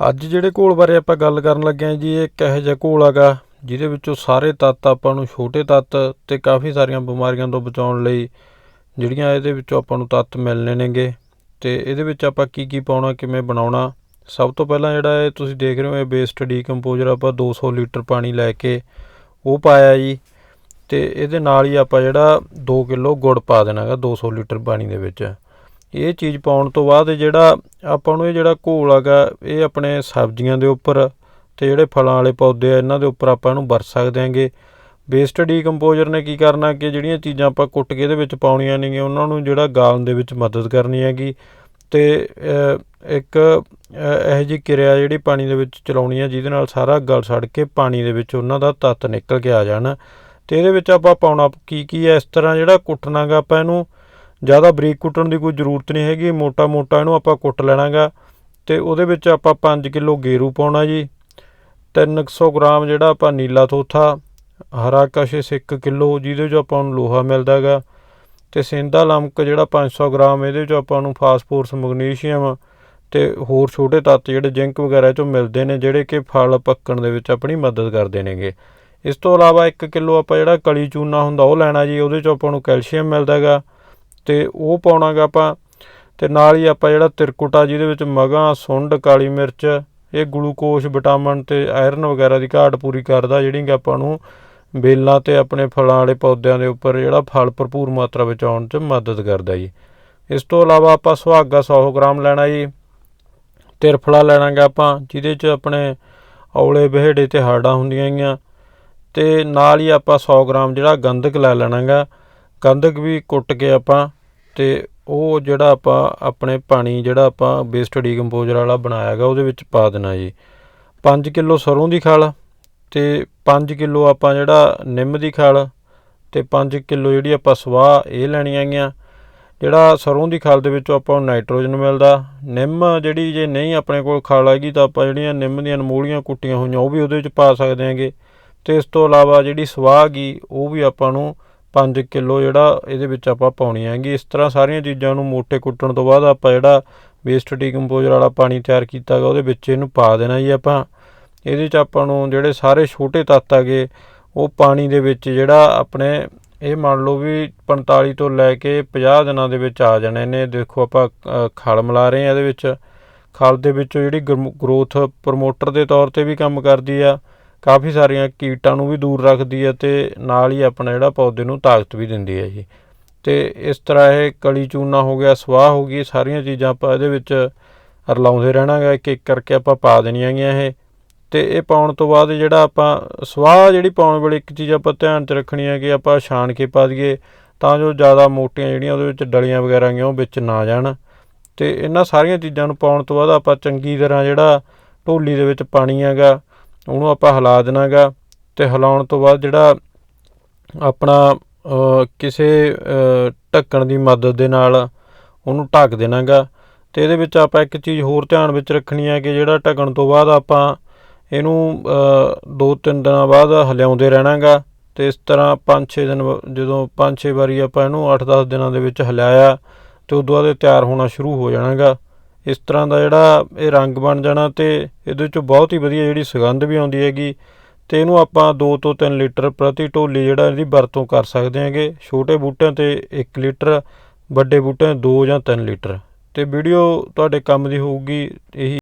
ਅੱਜ ਜਿਹੜੇ ਘੋਲ ਬਾਰੇ ਆਪਾਂ ਗੱਲ ਕਰਨ ਲੱਗੇ ਹਾਂ ਜੀ, ਇਹ ਇੱਕ ਇਹੋ ਜਿਹਾ ਘੋਲ ਹੈਗਾ, ਜਿਹਦੇ ਵਿੱਚੋਂ ਸਾਰੇ ਤੱਤ ਆਪਾਂ ਨੂੰ ਛੋਟੇ ਤੱਤ ਤੇ ਕਾਫੀ ਸਾਰੀਆਂ ਬਿਮਾਰੀਆਂ ਤੋਂ ਬਚਾਉਣ ਲਈ ਜਿਹੜੀਆਂ ਇਹਦੇ ਵਿੱਚੋਂ ਆਪਾਂ ਨੂੰ ਤੱਤ ਮਿਲਣੇ ਨੇਗੇ। ਤੇ ਇਹਦੇ ਵਿੱਚ ਆਪਾਂ ਕੀ ਕੀ ਪਾਉਣਾ, ਕਿਵੇਂ ਬਣਾਉਣਾ, ਸਭ ਤੋਂ ਪਹਿਲਾਂ ਜਿਹੜਾ ਇਹ ਤੁਸੀਂ ਦੇਖ ਰਹੇ ਹੋ, ਇਹ ਵੇਸਟ ਡੀਕੰਪੋਜ਼ਰ ਆਪਾਂ 200 ਲੀਟਰ ਪਾਣੀ ਲੈ ਕੇ ਉਹ ਪਾਇਆ ਜੀ। ਤੇ ਇਹਦੇ ਨਾਲ ਹੀ ਆਪਾਂ ਜਿਹੜਾ 2 ਕਿਲੋ ਗੁੜ ਪਾ ਦੇਣਾ ਹੈਗਾ 200 ਲੀਟਰ ਪਾਣੀ ਦੇ ਵਿੱਚ। ਇਹ ਚੀਜ਼ ਪਾਉਣ ਤੋਂ ਬਾਅਦ ਜਿਹੜਾ ਆਪਾਂ ਨੂੰ ਇਹ ਜਿਹੜਾ ਘੋਲ ਹੈਗਾ ਇਹ ਆਪਣੇ ਸਬਜ਼ੀਆਂ ਦੇ ਉੱਪਰ ਤੇ ਜਿਹੜੇ ਫਲਾਂ ਵਾਲੇ ਪੌਦੇ ਆ ਇਹਨਾਂ ਦੇ ਉੱਪਰ ਆਪਾਂ ਇਹਨੂੰ ਵਰਤ ਸਕਦੇ ਹਾਂਗੇ। ਵੇਸਟ ਡੀਕੰਪੋਜ਼ਰ ਨੇ ਕੀ ਕਰਨਾ ਕਿ ਜਿਹੜੀਆਂ ਚੀਜ਼ਾਂ ਆਪਾਂ ਕੁੱਟ ਕੇ ਇਹਦੇ ਵਿੱਚ ਪਾਉਣੀਆਂ ਨੇਗੀਆਂ ਉਹਨਾਂ ਨੂੰ ਜਿਹੜਾ ਗਾਲਣ ਦੇ ਵਿੱਚ ਮਦਦ ਕਰਨੀ ਹੈਗੀ। ਤੇ ਇੱਕ ਅ, ਇਹੋ ਜਿਹੀ ਕਿਰਿਆ ਜਿਹੜੀ ਪਾਣੀ ਦੇ ਵਿੱਚ ਚਲਾਉਣੀ ਹੈ ਜਿਹਦੇ ਨਾਲ ਸਾਰਾ ਗਲ ਸੜ ਕੇ ਪਾਣੀ ਦੇ ਵਿੱਚ ਉਹਨਾਂ ਦਾ ਤੱਤ ਨਿਕਲ ਕੇ ਆ ਜਾਣ। ਤੇ ਇਹਦੇ ਵਿੱਚ ਆਪਾਂ ਪਾਉਣਾ ਕੀ ਕੀ ਹੈ ਇਸ ਤਰ੍ਹਾਂ ਜਿਹੜਾ ਕੁੱਟਣਾਗਾ ਆਪਾਂ ਇਹਨੂੰ ਜ਼ਿਆਦਾ ਬਰੀਕ ਕੁੱਟਣ ਦੀ ਕੋਈ ਜ਼ਰੂਰਤ ਨਹੀਂ ਹੈਗੀ ਮੋਟਾ ਮੋਟਾ ਇਹਨੂੰ ਆਪਾਂ ਕੁੱਟ ਲੈਣਾਗਾ। ਤੇ ਉਹਦੇ ਵਿੱਚ ਆਪਾਂ 5 ਕਿਲੋ ਗੇਰੂ ਪਾਉਣਾ ਜੀ 300 ਗ੍ਰਾਮ ਜਿਹੜਾ ਆਪਾਂ ਨੀਲਾ ਥੋਥਾ, ਹਰਾ ਕਸ਼ਿਸ਼ 1 ਕਿਲੋ, ਜਿਹਦੇ 'ਚ ਆਪਾਂ ਨੂੰ ਲੋਹਾ ਮਿਲਦਾ ਹੈਗਾ ਤੇ ਸਿੰਦਾ ਲਮਕ ਜਿਹੜਾ 500 ਗ੍ਰਾਮ, ਇਹਦੇ 'ਚ ਆਪਾਂ ਨੂੰ ਫਾਸਫੋਰਸ ਮੈਗਨੀਸ਼ੀਅਮ ਤੇ ਹੋਰ ਛੋਟੇ ਤੱਤ ਜਿਹੜੇ ਜ਼ਿੰਕ ਵਗੈਰਾ 'ਚੋਂ ਮਿਲਦੇ ਨੇ, ਜਿਹੜੇ ਕਿ ਫਲ ਪੱਕਣ ਦੇ ਵਿੱਚ ਆਪਣੀ ਮਦਦ ਕਰਦੇ ਨੇਗੇ। ਇਸ ਤੋਂ ਇਲਾਵਾ 1 ਕਿਲੋ ਆਪਾਂ ਜਿਹੜਾ ਕਲੀ ਚੂਨਾ ਹੁੰਦਾ, ਉਹ ਲੈਣਾ ਜੀ, ਉਹਦੇ 'ਚ ਆਪਾਂ ਨੂੰ ਕੈਲਸ਼ੀਅਮ ਮਿਲਦਾ ਹੈਗਾ ਤੇ ਉਹ ਪਾਉਣਾਗਾ ਆਪਾਂ ਤੇ ਨਾਲ ਹੀ ਆਪਾਂ ਜਿਹੜਾ ਤਿਰਕੁਟਾ ਜਿਹਦੇ ਵਿੱਚ ਮਗਾਂ, ਸੁੰਡ, ਕਾਲੀ ਮਿਰਚ, ਇਹ ਗਲੂਕੋਸ, ਵਿਟਾਮਿਨ ਤੇ ਆਇਰਨ ਵਗੈਰਾ ਦੀ ਘਾਟ ਪੂਰੀ ਕਰਦਾ ਜਿਹੜੀ ਕਿ ਆਪਾਂ ਨੂੰ ਬੇਲਾਂ ਤੇ ਆਪਣੇ ਫਲਾਂ ਵਾਲੇ ਪੌਦਿਆਂ ਦੇ ਉੱਪਰ ਜਿਹੜਾ ਫਲ ਭਰਪੂਰ ਮਾਤਰਾ ਵਿੱਚ ਆਉਣ 'ਚ ਮਦਦ ਕਰਦਾ ਜੀ। ਇਸ ਤੋਂ ਇਲਾਵਾ ਆਪਾਂ ਸੁਹਾਗਾ 100 ਗ੍ਰਾਮ ਲੈਣਾ ਜੀ, ਤਿਰਫਲਾ ਲੈਣਾਗਾ ਆਪਾਂ, ਜਿਹਦੇ 'ਚ ਆਪਣੇ ਔਲੇ, ਬਿਹੜੇ ਤੇ ਹਾੜਾਂ ਹੁੰਦੀਆਂ ਗੀਆਂ ਤੇ ਨਾਲ ਹੀ ਆਪਾਂ 100 ਗ੍ਰਾਮ ਜਿਹੜਾ ਗੰਧਕ ਲੈ ਲੈਣਾਗਾ, ਗੰਧਕ ਵੀ ਕੁੱਟ ਕੇ ਆਪਾਂ ਤੇ ਉਹ ਜਿਹੜਾ ਆਪਾਂ ਆਪਣੇ ਪਾਣੀ ਜਿਹੜਾ ਆਪਾਂ ਵੇਸਟ ਡੀਕੰਪੋਜ਼ਰ ਵਾਲਾ ਬਣਾਇਆ ਹੈਗਾ, ਉਹਦੇ ਵਿੱਚ ਪਾ ਦੇਣਾ ਜੀ। ਪੰਜ ਕਿਲੋ ਸਰ੍ਹੋਂ ਦੀ ਖਲ ਅਤੇ ਪੰਜ ਕਿਲੋ ਆਪਾਂ ਜਿਹੜਾ ਨਿੰਮ ਦੀ ਖਲ ਅਤੇ ਪੰਜ ਕਿਲੋ ਜਿਹੜੀ ਆਪਾਂ ਸਵਾਹ ਇਹ ਲੈਣੀਆਂ ਹੈਗੀਆਂ। ਜਿਹੜਾ ਸਰ੍ਹੋਂ ਦੀ ਖਲ ਦੇ ਵਿੱਚੋਂ ਆਪਾਂ ਨੂੰ ਨਾਈਟ੍ਰੋਜਨ ਮਿਲਦਾ। ਨਿੰਮ ਜਿਹੜੀ ਜੇ ਨਹੀਂ ਆਪਣੇ ਕੋਲ ਖਲ ਹੈਗੀ ਤਾਂ ਆਪਾਂ ਜਿਹੜੀਆਂ ਨਿੰਮ ਦੀਆਂ ਅਨਮੋਲੀਆਂ ਕੁੱਟੀਆਂ ਹੋਈਆਂ, ਉਹ ਵੀ ਉਹਦੇ ਵਿੱਚ ਪਾ ਸਕਦੇ ਹਾਂਗੇ। ਤੇ ਇਸ ਤੋਂ ਇਲਾਵਾ ਜਿਹੜੀ ਸਵਾਹ ਗੀ ਉਹ ਵੀ ਆਪਾਂ ਨੂੰ 5 ਕਿਲੋ ਜਿਹੜਾ ਇਹਦੇ ਵਿੱਚ ਆਪਾਂ ਪਾਉਣੀ ਹੈਗੀ। ਇਸ ਤਰ੍ਹਾਂ ਸਾਰੀਆਂ ਚੀਜ਼ਾਂ ਨੂੰ ਮੋਟੇ ਕੁੱਟਣ ਤੋਂ ਬਾਅਦ ਆਪਾਂ ਜਿਹੜਾ ਵੇਸਟ ਡੀਕੰਪੋਜ਼ਰ ਵਾਲਾ ਪਾਣੀ ਤਿਆਰ ਕੀਤਾ ਹੈਗਾ ਉਹਦੇ ਵਿੱਚ ਇਹਨੂੰ ਪਾ ਦੇਣਾ ਜੀ ਆਪਾਂ। ਇਹਦੇ 'ਚ ਆਪਾਂ ਨੂੰ ਜਿਹੜੇ ਸਾਰੇ ਛੋਟੇ ਤੱਤ ਹੈਗੇ, ਉਹ ਪਾਣੀ ਦੇ ਵਿੱਚ ਜਿਹੜਾ ਆਪਣੇ, ਇਹ ਮੰਨ ਲਓ ਵੀ 45 ਤੋਂ ਲੈ ਕੇ 50 ਦਿਨਾਂ ਦੇ ਵਿੱਚ ਆ ਜਾਣੇ ਨੇ। ਦੇਖੋ ਆਪਾਂ ਖਲ ਮਿਲਾ ਰਹੇ ਹਾਂ ਇਹਦੇ ਵਿੱਚ। ਖਲ ਦੇ ਵਿੱਚੋਂ ਜਿਹੜੀ ਗਰੋਥ ਪ੍ਰਮੋਟਰ ਦੇ ਤੌਰ ਤੇ ਵੀ ਕੰਮ ਕਰਦੀ ਆ। ਕਾਫੀ ਸਾਰੀਆਂ ਕੀਟਾਂ ਨੂੰ ਵੀ ਦੂਰ ਰੱਖਦੀ ਹੈ ਤੇ ਨਾਲ ਹੀ ਆਪਣਾ ਜਿਹੜਾ ਪੌਦੇ ਨੂੰ ਤਾਕਤ ਵੀ ਦਿੰਦੀ ਹੈ ਜੀ। ਤੇ ਇਸ ਤਰ੍ਹਾਂ ਇਹ ਕਲੀ ਚੂਨਾ ਹੋ ਗਿਆ, ਸਵਾਹ ਹੋ ਗਈ ਸਾਰੀਆਂ ਚੀਜ਼ਾਂ ਆਪਾਂ ਇਹਦੇ ਵਿੱਚ ਰਲਾਉਂਦੇ ਰਹਿਣਾਗਾ, ਇੱਕ ਇੱਕ ਕਰਕੇ ਆਪਾਂ ਪਾ ਦੇਣੀਆਂ ਗੀਆਂ ਇਹ। ਤੇ ਇਹ ਪਾਉਣ ਤੋਂ ਬਾਅਦ ਜਿਹੜਾ ਆਪਾਂ ਸਵਾਹ ਜਿਹੜੀ ਪਾਉਣ ਵੇਲੇ ਇੱਕ ਚੀਜ਼ ਆਪਾਂ ਧਿਆਨ 'ਚ ਰੱਖਣੀ ਹੈ ਕਿ ਆਪਾਂ ਛਾਣ ਕੇ ਪਾ ਦਈਏ, ਤਾਂ ਜੋ ਜ਼ਿਆਦਾ ਮੋਟੀਆਂ ਜਿਹੜੀਆਂ ਉਹਦੇ ਵਿੱਚ ਡਲੀਆਂ ਵਗੈਰਾ ਗੀਆਂ ਉਹ ਵਿੱਚ ਨਾ ਜਾਣ। ਤੇ ਇਹਨਾਂ ਸਾਰੀਆਂ ਚੀਜ਼ਾਂ ਨੂੰ ਪਾਉਣ ਤੋਂ ਬਾਅਦ ਆਪਾਂ ਚੰਗੀ ਤਰ੍ਹਾਂ ਜਿਹੜਾ ਢੋਲੀ ਦੇ ਵਿੱਚ ਪਾਣੀ ਹੈਗਾ ਉਹਨੂੰ ਆਪਾਂ ਹਿਲਾ ਦੇਣਾਗਾ ਤੇ ਹਿਲਾਉਣ ਤੋਂ ਬਾਅਦ ਜਿਹੜਾ ਆਪਣਾ ਕਿਸੇ ਢੱਕਣ ਦੀ ਮਦਦ ਦੇ ਨਾਲ ਉਹਨੂੰ ਢੱਕ ਦੇਣਾਗਾ। ਤੇ ਇਹਦੇ ਵਿੱਚ ਆਪਾਂ ਇੱਕ ਚੀਜ਼ ਹੋਰ ਧਿਆਨ ਵਿੱਚ ਰੱਖਣੀ ਹੈ ਕਿ ਜਿਹੜਾ ਢੱਕਣ ਤੋਂ ਬਾਅਦ ਆਪਾਂ ਇਹਨੂੰ 2-3 ਦਿਨਾਂ ਬਾਅਦ ਹਿਲਾਉਂਦੇ ਰਹਿਣਾਗਾ। ਤੇ ਇਸ ਤਰ੍ਹਾਂ 5-6 ਦਿਨ ਬ- ਜਦੋਂ 5-6 ਵਾਰੀ ਆਪਾਂ ਇਹਨੂੰ 8-10 ਦਿਨਾਂ ਦੇ ਵਿੱਚ ਹਿਲਾਇਆ ਤੇ ਉਦੋਂ ਬਾਅਦ ਇਹ ਤਿਆਰ ਹੋਣਾ ਸ਼ੁਰੂ ਹੋ ਜਾਣਾਗਾ। ਇਸ ਤਰ੍ਹਾਂ ਦਾ ਜਿਹੜਾ ਇਹ ਰੰਗ ਬਣ ਜਾਣਾ ਤੇ ਇਹਦੇ ਵਿੱਚੋਂ ਬਹੁਤ ਹੀ ਵਧੀਆ ਜਿਹੜੀ ਸੁਗੰਧ ਵੀ ਆਉਂਦੀ ਹੈਗੀ ਤੇ ਇਹਨੂੰ ਆਪਾਂ 2 ਤੋਂ 3 ਲੀਟਰ ਪ੍ਰਤੀ ਢੋਲੀ ਜਿਹੜਾ ਇਹਦੀ ਵਰਤੋਂ ਕਰ ਸਕਦੇ ਹਾਂਗੇ। ਛੋਟੇ ਬੂਟਿਆਂ ਤੇ 1 ਲੀਟਰ, ਵੱਡੇ ਬੂਟਿਆਂ 2 ਜਾਂ 3 ਲੀਟਰ। ਤੇ ਵੀਡੀਓ ਤੁਹਾਡੇ ਕੰਮ ਦੀ ਹੋਊਗੀ, ਇਹੀ